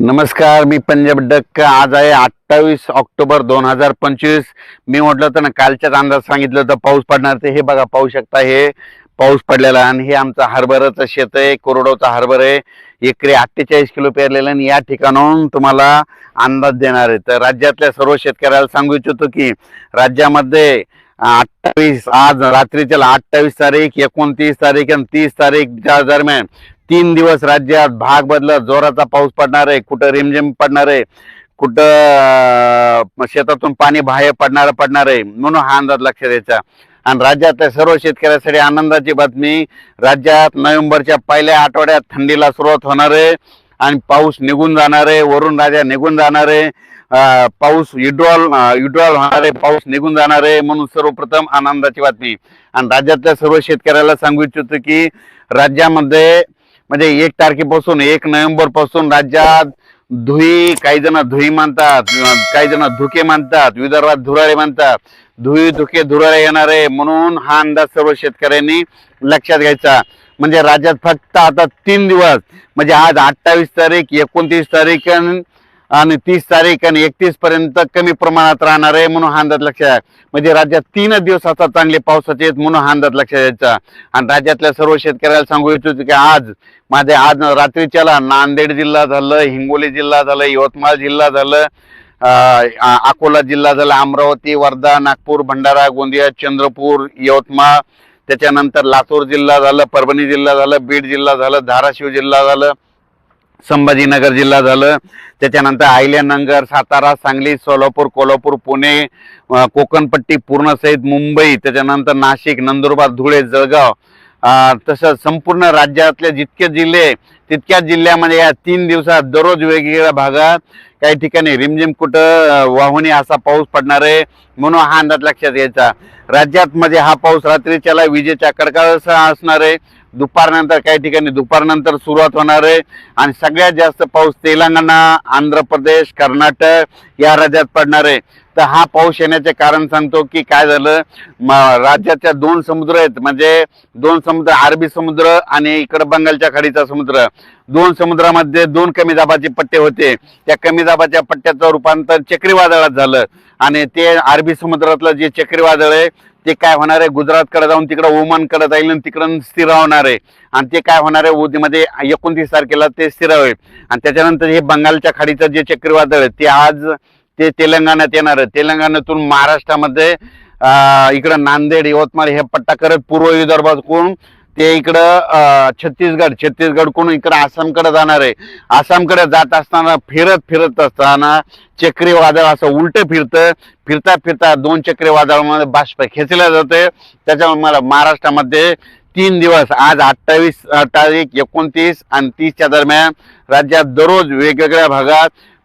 नमस्कार मी पंजाब डक्क. आज आहे अठ्ठावीस ऑक्टोबर दोन हजार पंचवीस. मी म्हटलं होतं ना कालच्याच अंदाज सांगितलं होतं पाऊस पडणार ते हे बघा पाहू शकता हे. पाऊस पडलेला आणि हे आमचं हरभराचं शेत आहे कोरडोचा हरभर. आहे एकरी अठ्ठेचाळीस किलो पेरलेलं आणि या ठिकाणाहून तुम्हाला अंदाज देणार आहे. तर राज्यातल्या सर्व शेतकऱ्याला सांगू इच्छितो की राज्यामध्ये अठ्ठावीस आज रात्रीच्या अठ्ठावीस तारीख एकोणतीस तारीख आणि तीस तारीखच्या दरम्यान तीन दिवस राज्यात भाग बदलत जोराचा पाऊस पडणार आहे कुठं रिमझिम पडणार आहे कुठं शेतातून पाणी बाहेर पडणार पडणार आहे म्हणून हा अंदाज लक्ष द्यायचा. आणि राज्यातल्या सर्व शेतकऱ्यासाठी आनंदाची बातमी राज्यात नोव्हेंबरच्या पहिल्या आठवड्यात थंडीला सुरुवात होणार आहे आणि पाऊस निघून जाणार आहे वरून राजा निघून जाणार आहे पाऊस युड्रॉल युड्रॉल होणार आहे पाऊस निघून जाणार आहे म्हणून सर्वप्रथम आनंदाची बातमी. आणि राज्यातल्या सर्व शेतकऱ्याला सांगू इच्छितो की राज्यामध्ये म्हणजे एक तारखेपासून एक नोव्हेंबरपासून राज्यात धुई काही जण धुई मानतात काही जण धुके मानतात विदर्भात धुराळे मानतात. धुई धुके धुराळे येणार आहे म्हणून हा अंदाज सर्व शेतकऱ्यांनी लक्षात घ्यायचा. म्हणजे राज्यात फक्त आता तीन दिवस म्हणजे आज अठ्ठावीस तारीख एकोणतीस तारीख अन- आणि तीस तारीख आणि एकतीस पर्यंत कमी प्रमाणात राहणार आहे म्हणून हा अंदाज लक्षात म्हणजे राज्यात तीनच दिवस आता चांगले पावसाचे आहेत म्हणून हा अंदाज लक्षात द्यायचा आणि राज्यातल्या सर्व शेतकऱ्याला सांगू इच्छितो की आज माझे आज रात्रीच्याला नांदेड जिल्हा झालं हिंगोली जिल्हा झालं यवतमाळ जिल्हा झालं अकोला जिल्हा झाला अमरावती वर्धा नागपूर भंडारा गोंदिया चंद्रपूर यवतमाळ त्याच्यानंतर लातूर जिल्हा झालं परभणी जिल्हा झालं बीड जिल्हा झालं धाराशिव जिल्हा झालं संभाजीनगर जिल्हा झालं. त्याच्यानंतर अहिल्यानगर सातारा सांगली सोलापूर कोल्हापूर पुणे कोकणपट्टी पूर्ण सहित मुंबई त्याच्यानंतर नाशिक नंदुरबार धुळे जळगाव तसंच संपूर्ण राज्यातले जितके जिल्हे तितक्याच जिल्ह्यामध्ये या तीन दिवसात दररोज वेगवेगळ्या भागात काही ठिकाणी रिमझिम कुठं वाहुनी असा पाऊस पडणार आहे म्हणून हा अंदाज लक्षात घ्यायचा. राज्यात मध्ये हा पाऊस रात्रीच्याला विजेच्या कडकडासह असणार आहे. दुपारनंतर काही ठिकाणी दुपारनंतर सुरुवात होणार आहे. आणि सगळ्यात जास्त पाऊस तेलंगणा आंध्र प्रदेश कर्नाटक या राज्यात पडणार आहे. तर हा पाऊस येण्याचे कारण सांगतो की काय झालं? म- राज्याच्या दोन समुद्र आहेत. म्हणजे दोन समुद्र अरबी समुद्र आणि इकडं बंगालच्या खाडीचा समुद्र. दोन समुद्रामध्ये दोन कमी दाबाचे पट्टे होते. त्या कमी दाबाच्या पट्ट्याचं रूपांतर चक्रीवादळात झालं. आणि ते अरबी समुद्रातलं जे चक्रीवादळ आहे ते काय होणार आहे? गुजरातकडे जाऊन तिकडं ओमानकडे जाईल आणि तिकडं स्थिर होणार आहे. आणि ते काय होणार आहे? उद्यामध्ये एकोणतीस तारखेला ते स्थिर आणि त्याच्यानंतर हे बंगालच्या खाडीचं जे चक्रीवादळ आहे ते आज ते तेलंगणात येणार आहे. तेलंगणातून महाराष्ट्रामध्ये इकडं नांदेड यवतमाळ हे पट्टा करत पूर्व विदर्भातून ते इकडं अं, छत्तीसगड छत्तीसगडकडून इकडं आसामकडे जाणार आहे. आसामकडे जात असताना फिरत फिरत असताना चक्रीवादळ असं उलट फिरतं. फिरता फिरता दोन चक्रीवादळामध्ये बाष्प खेचल्या जाते त्याच्यामुळे मला महाराष्ट्रामध्ये तीन दिवस आज अठ्ठावीस तारीख एकोणतीस आणि तीसच्या दरम्यान राज्यात दररोज वेगवेगळ्या भागात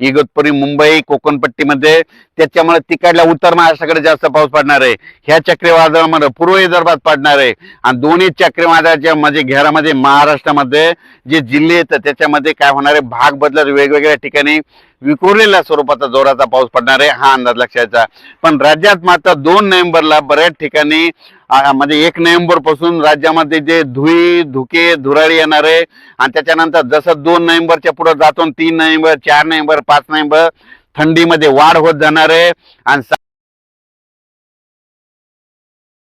इगतपुरी मुंबई कोकणपट्टीमध्ये. त्याच्यामुळे तिकडल्या उत्तर महाराष्ट्राकडे जास्त पाऊस पडणार आहे. ह्या चक्रीवादळामध्ये पूर्व विदर्भात पडणार आहे. आणि दोन्ही चक्रीवादळाच्या म्हणजे घेरामध्ये महाराष्ट्रामध्ये जे जिल्हे आहेत त्याच्यामध्ये काय होणार आहे? भाग बदलत वेगवेगळ्या ठिकाणी विखुरलेल्या स्वरूपाचा जोराचा पाऊस पडणार आहे. हा अंदाज लक्षाचा पण राज्यात मात्र दोन नोव्हेंबरला बऱ्याच ठिकाणी म्हणजे एक नोव्हेंबरपासून राज्यामध्ये जे धुई धुके धुराळी येणार आहे. आणि त्याच्यानंतर जसं दोन नोव्हेंबरच्या पुढे जातो तीन नोव्हेंबर चार नोव्हेंबर पाच नोव्हेंबर थंडीमध्ये वाढ होत जाणार आहे. आणि